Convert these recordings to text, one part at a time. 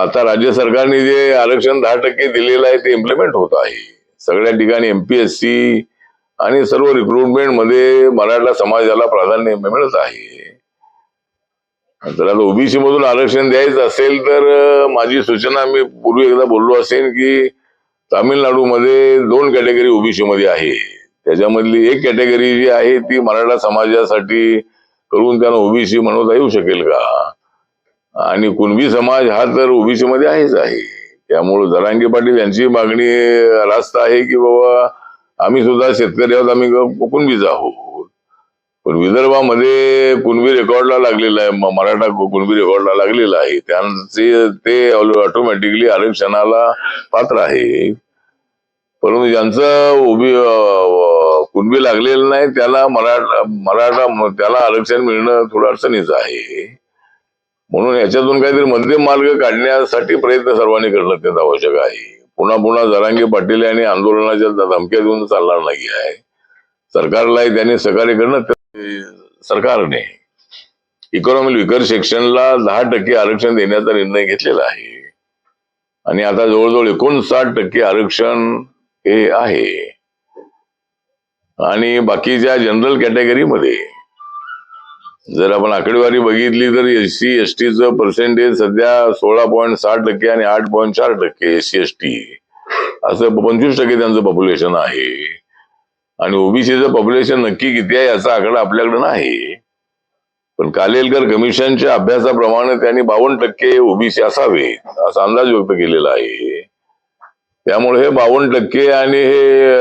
आता राज्य सरकारने जे आरक्षण दहा टक्के दिलेलं आहे ते इम्प्लिमेंट होत आहे. सगळ्या ठिकाणी एमपीएससी आणि सर्व रिक्रुटमेंटमध्ये मराठा समाजाला प्राधान्य मिळत आहे. जर आता ओबीसी मधून आरक्षण द्यायचं असेल तर माझी सूचना मी पूर्वी एकदा बोललो असेल की तामिळनाडूमध्ये दोन कॅटेगरी ओबीसी मध्ये आहे. त्याच्यामधली एक कॅटेगरी जी आहे ती मराठा समाजासाठी करून त्यांना ओबीसी म्हणवता येऊ शकेल का? आणि कुणबी समाज हा तर ओबीसी मध्ये आहेच आहे. त्यामुळे जरांगे पाटील यांची मागणी रास्त आहे की बाबा आम्ही सुद्धा शेतकरी आहोत आम्ही ग- कुणबीच आहोत. पण विदर्भामध्ये कुणबी रेकॉर्डला लागलेला आहे मराठा कुणबी रेकॉर्डला लागलेला आहे. त्यांचे ते ऑटोमॅटिकली आरक्षणाला पात्र आहे. परंतु ज्यांचं ओबी कुणबी लागलेलं नाही त्याला मराठा मराठा त्याला आरक्षण मिळणं थोडं अडचणीचं आहे. म्हणून याच्यातून काहीतरी मध्यम मार्ग काढण्यासाठी प्रयत्न सर्वांनी करणं अत्यंत आवश्यक आहे. पुन्हा पुन्हा जरांगे पाटील यांनी आंदोलनाच्या धमक्या देऊन चालणार नाही आहे. सरकारलाही त्यांनी सहकार्य करणं सरकारने. इकॉनॉमिक विकर सेक्शनला दहा टक्के आरक्षण देण्याचा निर्णय घेतलेला आहे. आणि आता जवळजवळ एकोणसाठ टक्के आरक्षण हे आहे. आणि बाकीच्या जनरल कॅटेगरीमध्ये जर आपण आकडेवारी बघितली तर एस सी एस टीचं पर्सेंटेज सध्या सोळा पॉईंट साठ टक्के आणि आठ पॉईंट चार टक्के एस सी एस टी असं पंचवीस टक्के त्यांचं पॉप्युलेशन आहे. आणि ओबीसीचं पॉप्युलेशन नक्की किती आहे याचा आकडा आपल्याकडे नाही. पण कालेलकर कमिशनच्या अभ्यासाप्रमाणे त्यांनी बावन्न टक्के ओबीसी असावे असा अंदाज व्यक्त केलेला आहे. त्यामुळे हे बावन्न टक्के आणि हे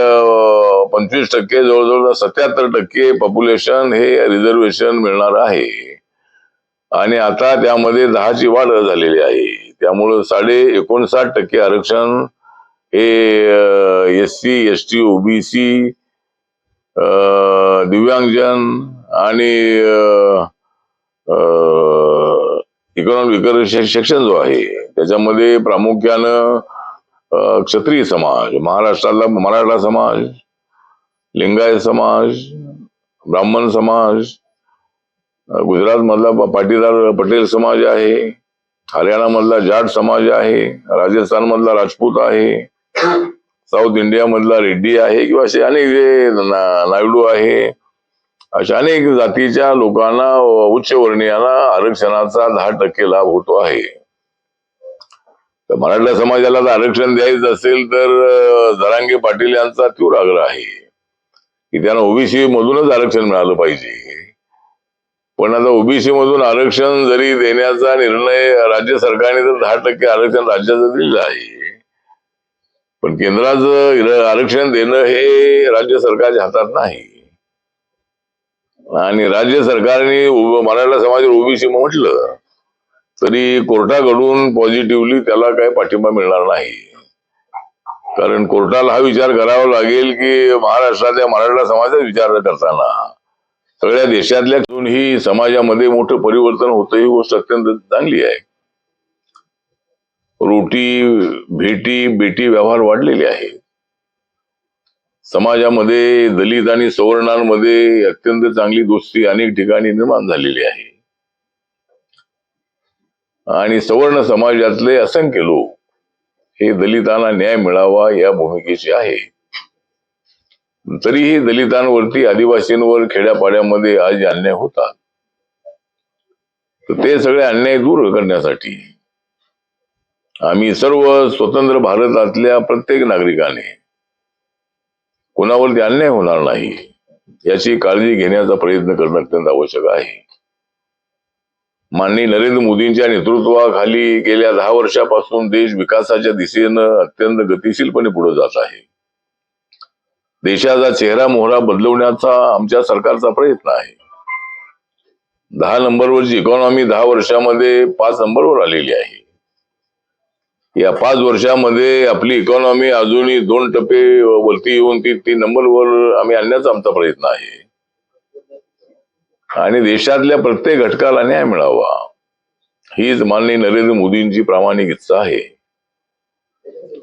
पंचवीस टक्के जवळजवळ सत्याहत्तर टक्के पॉप्युलेशन हे रिझर्वेशन मिळणार आहे. आणि आता त्यामध्ये दहाची वाढ झालेली आहे. त्यामुळं साडे एकोणसाठ टक्के आरक्षण हे S C S T OBC दिव्यांगजन आणि इकॉनॉमिक विकर सेक्शन जो आहे त्याच्यामध्ये प्रामुख्यानं क्षत्रिय समाज महाराष्ट्रातला मराठा समाज लिंगायत समाज ब्राह्मण समाज गुजरात मधला पाटीदार पटेल समाज आहे हरियाणा मधला जाट समाज आहे राजस्थान मधला राजपूत आहे साऊथ इंडिया मधला रेड्डी आहे किंवा असे अनेक जे नायडू आहे अशा अनेक जातीच्या लोकांना उच्च वर्णीयांना आरक्षणाचा दहा टक्के लाभ होतो आहे. तर मराठा समाजाला आरक्षण द्यायचं असेल तर अं, पाटील यांचा तीव्र आग्रह आहे. की त्यांना ओबीसी मधूनच आरक्षण मिळालं पाहिजे. पण आता ओबीसी मधून आरक्षण जरी देण्याचा निर्णय राज्य सरकारने तर दहा टक्के आरक्षण राज्याचं दिलेलं आहे. पण केंद्राचं आरक्षण देणं हे राज्य सरकारच्या हातात नाही. आणि राज्य सरकारने मराठा समाजावर ओबीसी म्हटलं तरी कोर्टाकडून पॉझिटिव्हली त्याला काही पाठिंबा मिळणार नाही. कारण कोर्टाला हा विचार करावा लागेल की महाराष्ट्रातल्या मराठा समाजाचा विचार करताना. सगळ्या देशातल्या ही समाजामध्ये मोठं परिवर्तन होतं ही गोष्ट अत्यंत चांगली आहे. रोटी भेटी बेटी व्यवहार वाढलेले आहेत. समाजामध्ये दलित आणि सवर्णांमध्ये अत्यंत चांगली दोस्ती अनेक ठिकाणी निर्माण झालेली आहे. आणि सवर्ण समाजातले असंख्य लोक हे दलितांना न्याय मिळावा या भूमिकेचे आहे. तरीही दलितांवरती आदिवासींवर खेड्यापाड्यामध्ये आज अन्याय होतात. तर ते सगळे अन्याय दूर करण्यासाठी आम्ही सर्व स्वतंत्र भारतातल्या प्रत्येक नागरिकाने कोणावरती अन्याय होणार नाही याची काळजी घेण्याचा प्रयत्न करणं अत्यंत आवश्यक आहे. माननीय नरेंद्र मोदींच्या नेतृत्वाखाली गेल्या दहा वर्षापासून देश विकासाच्या दिशेनं अत्यंत गतिशीलपणे पुढे जात आहे. देशाचा चेहरा मोहरा बदलवण्याचा आमच्या सरकारचा प्रयत्न आहे. दहा नंबरवरची इकॉनॉमी दहा वर्षामध्ये पाच नंबरवर आलेली आहे. या पाच वर्षामध्ये आपली इकॉनॉमी अजूनही दोन टप्पे वरती येऊन ती तीन नंबरवर आम्ही आणण्याचा आमचा प्रयत्न आहे. आणि देशातल्या प्रत्येक घटकाला न्याय मिळावा. हीच माननीय नरेंद्र मोदींची प्रामाणिक इच्छा आहे.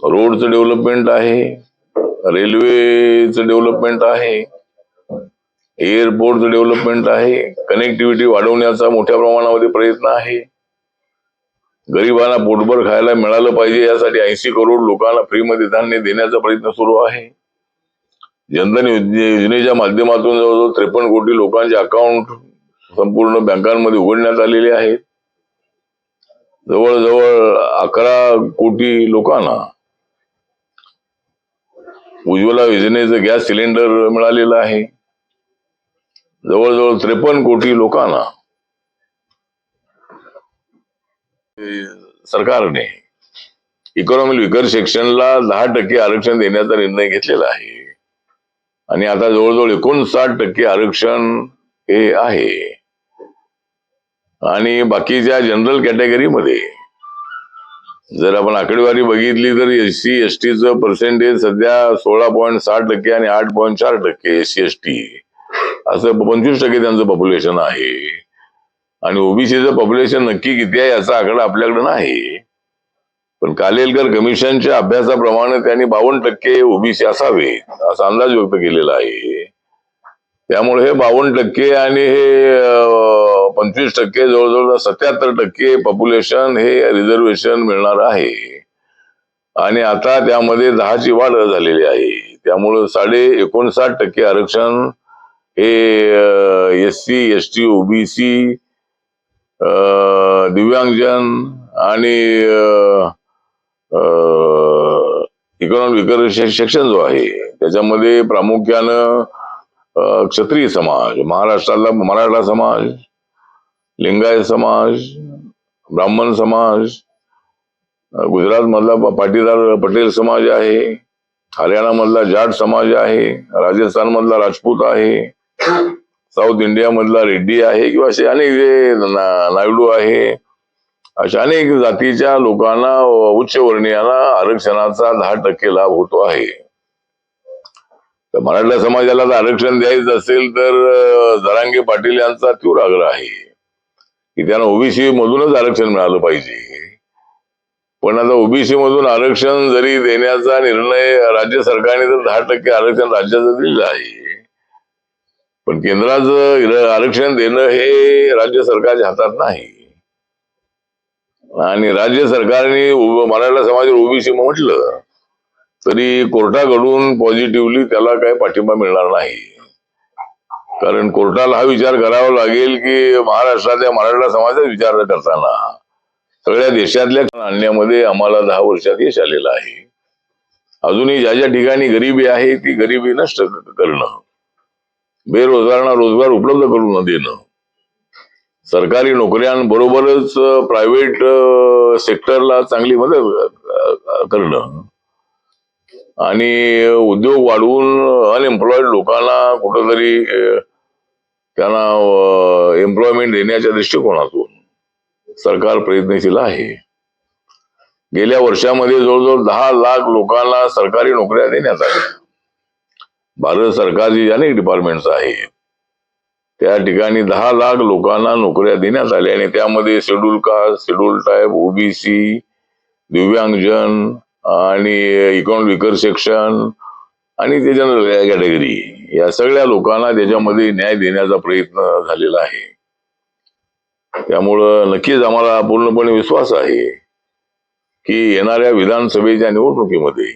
रोडचं डेव्हलपमेंट आहे रेल्वेचं डेव्हलपमेंट आहे एअरपोर्टचं डेव्हलपमेंट आहे कनेक्टिव्हिटी वाढवण्याचा मोठ्या प्रमाणामध्ये प्रयत्न आहे. गरिबांना पोटभर खायला मिळालं पाहिजे यासाठी ऐंशी करोड लोकांना फ्रीमध्ये धान्य देण्याचा प्रयत्न सुरू आहे. जनधन योजनेच्या माध्यमातून जवळजवळ त्रेपन्न कोटी लोकांचे अकाउंट संपूर्ण बँकांमध्ये उघडण्यात आलेले आहेत जवळजवळ अकरा कोटी लोकांना उज्ज्वला योजनेचं गॅस सिलेंडर मिळालेलं आहे. जवळजवळ त्रेपन्न कोटी लोकांना सरकारने इकॉनॉमिक विकर सेक्शनला दहा टक्के आरक्षण देण्याचा निर्णय घेतलेला आहे. आणि आता जवळजवळ एकोणसाठ टक्के आरक्षण हे आहे. आणि बाकीच्या जनरल कॅटेगरीमध्ये जर आपण आकडेवारी बघितली तर एस सी एस टीचं पर्सेंटेज सध्या सोळा पॉईंट साठ टक्के आणि आठ पॉईंट चार टक्के एस सी एस टी असं पंचवीस टक्के त्यांचं पॉप्युलेशन आहे. आणि ओबीसीचं पॉप्युलेशन नक्की किती आहे याचा आकडा आपल्याकडे नाही. पण कालेलकर कमिशनच्या अभ्यासाप्रमाणे त्यांनी बावन्न टक्के ओबीसी असावे असा अंदाज व्यक्त केलेला आहे. त्यामुळे हे बावन्न टक्के आणि हे पंचवीस टक्के जवळजवळ सत्याहत्तर टक्के पॉप्युलेशन हे रिझर्वेशन मिळणार आहे. आणि आता त्यामध्ये दहाची वाढ झालेली आहे. त्यामुळं साडे एकोणसाठ टक्के आरक्षण हे S C S T OBC दिव्यांगजन आणि इकॉनॉमिक विकर सेक्शन जो आहे त्याच्यामध्ये प्रामुख्यानं क्षत्रिय समाज महाराष्ट्रातला मराठा समाज लिंगायत समाज ब्राह्मण समाज गुजरात मधला पाटीदार पटेल समाज आहे हरियाणा मधला जाट समाज आहे राजस्थान मधला राजपूत आहे साऊथ इंडिया मधला रेड्डी आहे किंवा असे अनेक जे ना- नायडू आहे अशा अनेक जातीच्या लोकांना उच्च वर्णीयांना आरक्षणाचा दहा टक्के लाभ होतो आहे. तर मराठा समाजाला जर आरक्षण द्यायचं असेल तर जरांगे पाटील यांचा तीव्र आग्रह आहे की त्यांना ओबीसी मधूनच आरक्षण मिळालं पाहिजे. पण आता ओबीसी मधून आरक्षण जरी देण्याचा निर्णय राज्य सरकारने तर दहा टक्के आरक्षण राज्याचं दिलेलं आहे. पण केंद्राचं आरक्षण देणं हे राज्य सरकारच्या हातात नाही. आणि राज्य सरकारने मराठा समाजावर ओबीसी म्हटलं तरी कोर्टाकडून पॉझिटिव्हली त्याला काही पाठिंबा मिळणार नाही. कारण कोर्टाला हा विचार करावा लागेल की महाराष्ट्रातल्या मराठा समाजाचा विचार करताना सगळ्या देशातल्या आणण्यामध्ये आम्हाला दहा वर्षात यश आलेलं आहे. अजूनही ज्या ज्या ठिकाणी गरिबी आहे ती गरिबी नष्ट करणं बेरोजगारांना रोजगार उपलब्ध करून देणं सरकारी नोकऱ्यांबरोबरच प्रायव्हेट सेक्टरला चांगली मदत करणं. आणि उद्योग वाढवून अनएम्प्लॉईड लोकांना कुठंतरी त्यांना एम्प्लॉयमेंट देण्याच्या दृष्टिकोनातून सरकार प्रयत्नशील आहे. गेल्या वर्षामध्ये जवळजवळ दहा लाख लोकांना सरकारी नोकऱ्या देण्यात आल्या. भारत सरकारची अनेक डिपार्टमेंट्स आहेत. त्या ठिकाणी दहा लाख लोकांना नोकऱ्या देण्यात आल्या आणि त्यामध्ये schedule caste schedule tribe OBC दिव्यांगजन आणि इकॉनॉमिक विकर सेक्शन आणि त्याच्या कॅटेगरी या सगळ्या लोकांना त्याच्यामध्ये न्याय देण्याचा प्रयत्न झालेला आहे. त्यामुळं नक्कीच आम्हाला पूर्णपणे विश्वास आहे की येणाऱ्या विधानसभेच्या निवडणुकीमध्ये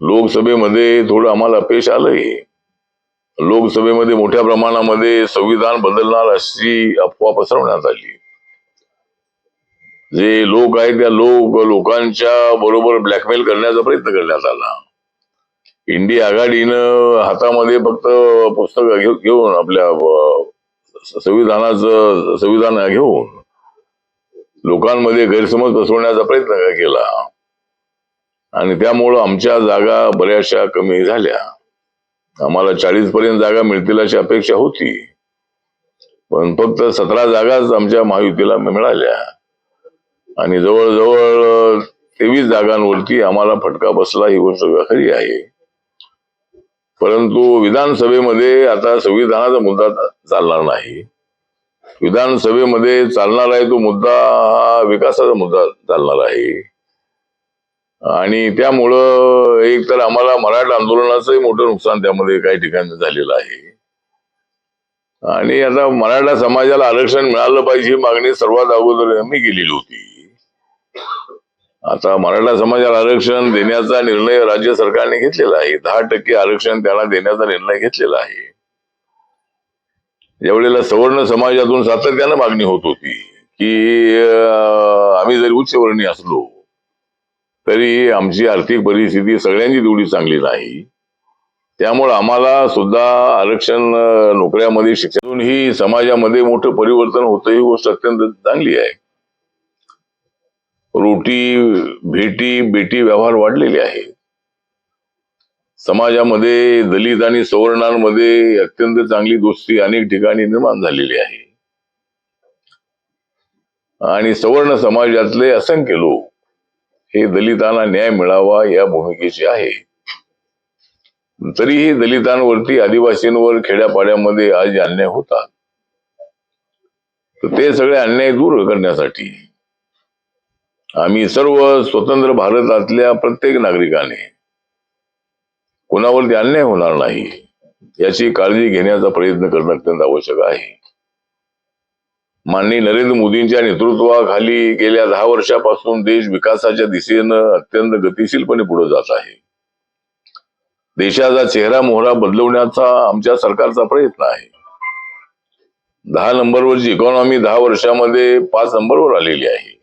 लोकसभेमध्ये थोडं आम्हाला अपयश आलंय. लोकसभेमध्ये मोठ्या प्रमाणामध्ये संविधान बदलणार अशी अफवा पसरवण्यात आली. जे लोक आहेत त्या लोक लोकांच्या बरोबर ब्लॅकमेल करण्याचा प्रयत्न करण्यात आला. इंडिया आघाडीनं हातामध्ये फक्त पुस्तक घेऊन आपल्या संविधानाचं संविधान घेऊन लोकांमध्ये गैरसमज बसवण्याचा प्रयत्न केला. आणि त्यामुळं आमच्या जागा बऱ्याचशा कमी झाल्या. आम्हाला चाळीस पर्यंत जागा मिळतील अशी अपेक्षा होती. पण फक्त सतरा जागाच आमच्या महायुतीला मिळाल्या. आणि जवळजवळ तेवीस जागांवरती आम्हाला फटका बसला ही गोष्ट खरी आहे. परंतु विधानसभेमध्ये आता संविधानाचा मुद्दा चालणार नाही. विधानसभेमध्ये चालणार आहे तो मुद्दा हा विकासाचा मुद्दा चालणार आहे. आणि त्यामुळं एक तर आम्हाला मराठा आंदोलनाचंही मोठं नुकसान त्यामध्ये काही ठिकाणी झालेलं आहे. आणि आता मराठा समाजाला आरक्षण मिळालं पाहिजे ही मागणी सर्वात अगोदर मी केलेली होती. आता मराठा समाजाला आरक्षण देण्याचा निर्णय राज्य सरकारने घेतलेला आहे. दहा टक्के आरक्षण त्यांना देण्याचा निर्णय घेतलेला आहे. ज्यावेळेला सवर्ण समाजातून सातत्यानं मागणी होत होती की आम्ही जरी उच्चवर्णीय असलो तरी आमची आर्थिक परिस्थिती सगळ्यांची तेवढी चांगली नाही. त्यामुळे आम्हाला सुद्धा आरक्षण नोकऱ्यामध्ये शिक्षणातून ही समाजामध्ये मोठं परिवर्तन होतं ही गोष्ट अत्यंत चांगली आहे. रोटी भेटी बेटी व्यवहार वाढलेले आहेत. समाजामध्ये दलित आणि सवर्णांमध्ये अत्यंत चांगली दोस्ती अनेक ठिकाणी निर्माण झालेली आहे. आणि सवर्ण समाजातले असंख्य लोक हे दलितांना न्याय मिळावा या भूमिकेची आहे. तरीही दलितांवरती आदिवासींवर खेड्यापाड्यामध्ये आज अन्याय होतात. तर ते सगळे अन्याय दूर करण्यासाठी आम्ही सर्व स्वतंत्र भारतातल्या प्रत्येक नागरिकाने कोणावरती अन्याय होणार नाही याची काळजी घेण्याचा प्रयत्न करणं अत्यंत आवश्यक आहे. माननीय नरेंद्र मोदींच्या नेतृत्वाखाली गेल्या दहा वर्षापासून देश विकासाच्या दिशेनं अत्यंत गतिशीलपणे पुढे जात आहे. देशाचा चेहरा मोहरा बदलवण्याचा आमच्या सरकारचा प्रयत्न आहे. दहा नंबरवरची इकॉनॉमी दहा वर्षामध्ये पाच नंबरवर आलेली आहे.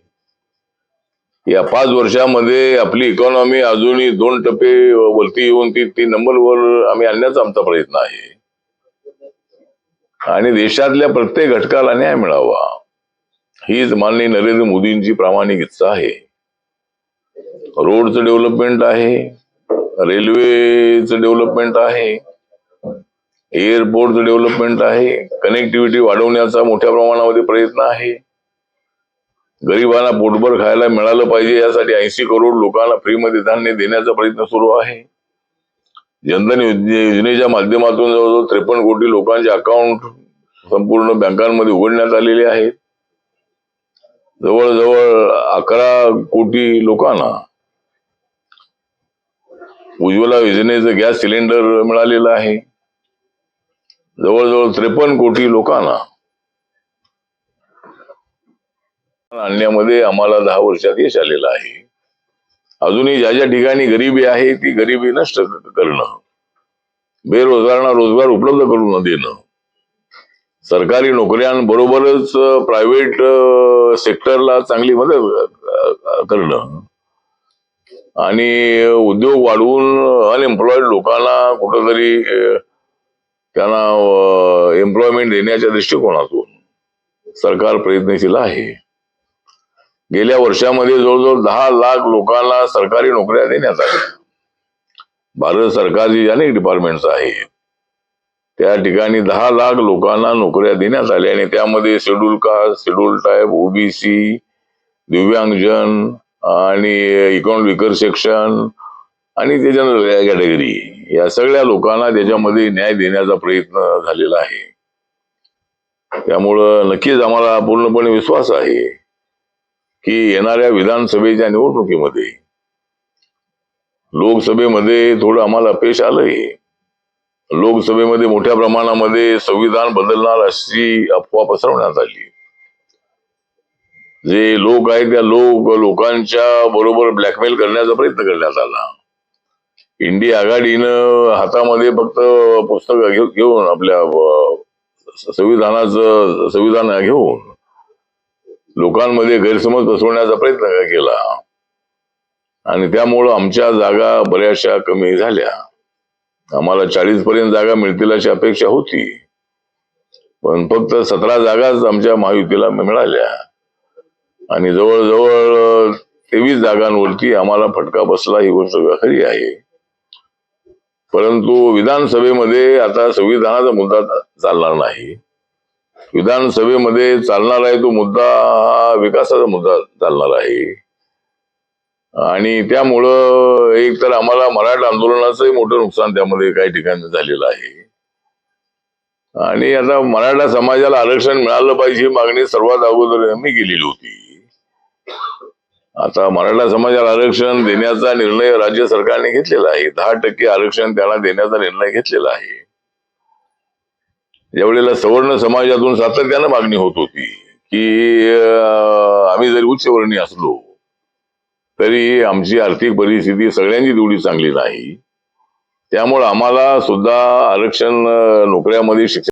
या पाच वर्षामध्ये आपली इकॉनॉमी अजूनही दोन टप्पे वरती येऊन ती तीन नंबरवर आम्ही आणण्याचा आमचा प्रयत्न आहे. आणि देशातल्या प्रत्येक घटकाला न्याय मिळावा. हीच माननीय नरेंद्र मोदींची प्रामाणिक इच्छा आहे. रोडचं डेव्हलपमेंट आहे रेल्वेचं डेव्हलपमेंट आहे एअरपोर्टचं डेव्हलपमेंट आहे कनेक्टिव्हिटी वाढवण्याचा मोठ्या प्रमाणामध्ये प्रयत्न आहे. गरिबांना पोटभर खायला मिळालं पाहिजे यासाठी ऐंशी करोड लोकांना फ्रीमध्ये धान्य देण्याचा प्रयत्न सुरू आहे. जनधन योजनेच्या माध्यमातून जवळजवळ त्रेपन्न कोटी लोकांचे अकाउंट संपूर्ण बँकांमध्ये उघडण्यात आलेले आहेत. जवळजवळ अकरा कोटी लोकांना उज्ज्वला योजनेचं गॅस सिलेंडर मिळालेलं आहे. जवळजवळ त्रेपन्न कोटी लोकांना आणण्यामध्ये आम्हाला दहा वर्षात यश आलेलं आहे. अजूनही ज्या ज्या ठिकाणी गरिबी आहे ती गरिबी नष्ट करणं. बेरोजगारांना रोजगार उपलब्ध करून देणं. सरकारी नोकऱ्यांबरोबरच प्रायव्हेट सेक्टरला चांगली मदत करणं. आणि उद्योग वाढवून अनएम्प्लॉईड लोकांना कुठंतरी त्यांना एम्प्लॉयमेंट देण्याच्या दृष्टिकोनातून सरकार प्रयत्नशील आहे. गेल्या वर्षामध्ये जवळजवळ दहा लाख लोकांना सरकारी नोकऱ्या देण्यात आल्या. भारत सरकारची अनेक डिपार्टमेंट्स आहेत त्या ठिकाणी दहा लाख लोकांना नोकऱ्या देण्यात आल्या आणि त्यामध्ये schedule caste schedule tribe OBC दिव्यांगजन आणि इकॉनॉमिक विकर सेक्शन आणि त्याच्यानंतर कॅटेगरी या सगळ्या लोकांना त्याच्यामध्ये न्याय देण्याचा प्रयत्न झालेला आहे. त्यामुळं नक्कीच आम्हाला पूर्णपणे विश्वास आहे. की येणाऱ्या विधानसभेच्या निवडणुकीमध्ये लोकसभेमध्ये थोडं आम्हाला अपयश आलंय. लोकसभेमध्ये मोठ्या प्रमाणामध्ये संविधान बदलणार अशी अफवा पसरवण्यात आली. जे लोक आहेत त्या लोक लोकांच्या बरोबर ब्लॅकमेल करण्याचा प्रयत्न करण्यात आला. इंडिया आघाडीनं हातामध्ये फक्त पुस्तक घेऊन आपल्या संविधानाचं संविधान घेऊन लोकांमध्ये गैरसमज पसरवण्याचा प्रयत्न केला? आणि त्यामुळं आमच्या जागा बऱ्याचशा कमी झाल्या. आम्हाला चाळीस पर्यंत जागा मिळतील अशी अपेक्षा होती. पण फक्त सतरा जागाच आमच्या महायुतीला मिळाल्या. आणि जवळजवळ तेवीस जागांवरती आम्हाला फटका बसला ही गोष्ट खरी आहे. परंतु विधानसभेमध्ये आता संविधानाचा मुद्दा चालणार नाही. विधानसभेमध्ये चालणार आहे तो मुद्दा हा विकासाचा मुद्दा चालणार आहे. आणि त्यामुळं एक तर आम्हाला मराठा आंदोलनाचंही मोठं नुकसान त्यामध्ये काही ठिकाणी झालेलं आहे. आणि आता मराठा समाजाला आरक्षण मिळालं पाहिजे ही मागणी सर्वात अगोदर मी केलेली होती. आता मराठा समाजाला आरक्षण देण्याचा निर्णय राज्य सरकारने घेतलेला आहे. दहा टक्के आरक्षण त्यांना देण्याचा निर्णय घेतलेला आहे. ज्यावेळेला सवर्ण समाजातून सातत्यानं मागणी होत होती की आम्ही जरी उच्चवर्णी असलो तरी आमची आर्थिक परिस्थिती सगळ्यांची तेवढी चांगली नाही. त्यामुळे आम्हाला सुद्धा आरक्षण नोकऱ्यामध्ये शिक्षण